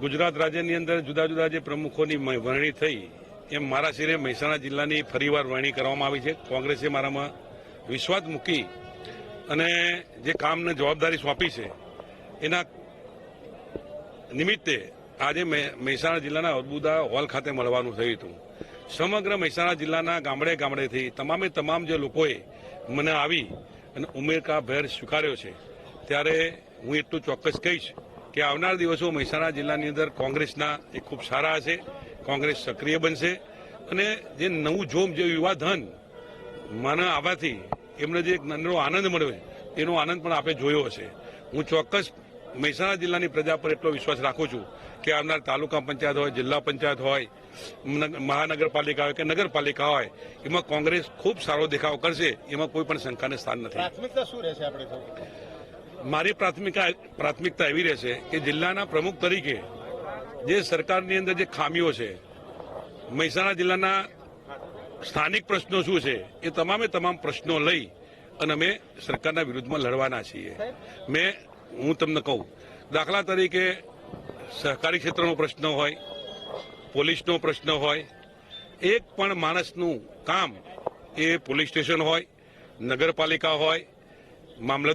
ગુજરાત રાજ્યની અંદર જુદા જુદા જે પ્રમુખોની વરણી થઈ, એમ મારા શિરે મહેસાણા જિલ્લાની ફરીવાર વરણી કરવામાં આવી છે. કોંગ્રેસે મારામાં વિશ્વાસ મૂકી અને જે કામને જવાબદારી સોંપી છે, એના નિમિત્તે આજે મહે- મહેસાણા જિલ્લાના અર્બુદા હોલ ખાતે મળવાનું થયું હતું. સમગ્ર મહેસાણા જિલ્લાના ગામડે ગામડેથી તમામે તમામ જે લોકોએ મને આવી અને ઉમેરકા ભેર સ્વીકાર્યો છે. ત્યારે હું એટલું ચોક્કસ કહીશ કે આવનાર દિવસો મહેસાણા જિલ્લાની અંદર કોંગ્રેસના એ ખૂબ સારા હશે, કોંગ્રેસ સક્રિય બનશે અને જે નવું જોમ, જે યુવા ધન મને આવવાથી એમને જે એક નાનો આનંદ મળ્યો એનો આનંદ પણ આપણે જોયો હશે. હું ચોક્કસ મહેસાણા જિલ્લાની પ્રજા પર એટલો વિશ્વાસ રાખું છું કે આવનાર તાલુકા પંચાયત હોય, જિલ્લા પંચાયત હોય નગ- મહાનગરપાલિકા હોય કે નગરપાલિકા હોય, એમાં કોંગ્રેસ ખૂબ સારો દેખાવ કરશે, એમાં કોઈ પણ શંકાને સ્થાન નથી. પ્રાથમિકતા શું રહેશે આપણે મારી પ્રાથમિકતા પ્રાથમિકતા એવી રહેશે કે જિલ્લાના પ્રમુખ તરીકે જે સરકારની અંદર જે ખામીઓ છે, મહેસાણા જિલ્લાના સ્થાનિક પ્રશ્નો શું છે, એ તમામે તમામ પ્રશ્નો લઈ અને અમે સરકારના વિરુદ્ધમાં લડવાના છીએ. મેં, હું તમને કહું, દાખલા તરીકે સહકારી ક્ષેત્રનો પ્રશ્ન હોય, પોલીસનો પ્રશ્ન હોય, એક પણ માણસનું કામ એ પોલીસ સ્ટેશન હોય, નગરપાલિકા હોય મામલતદાર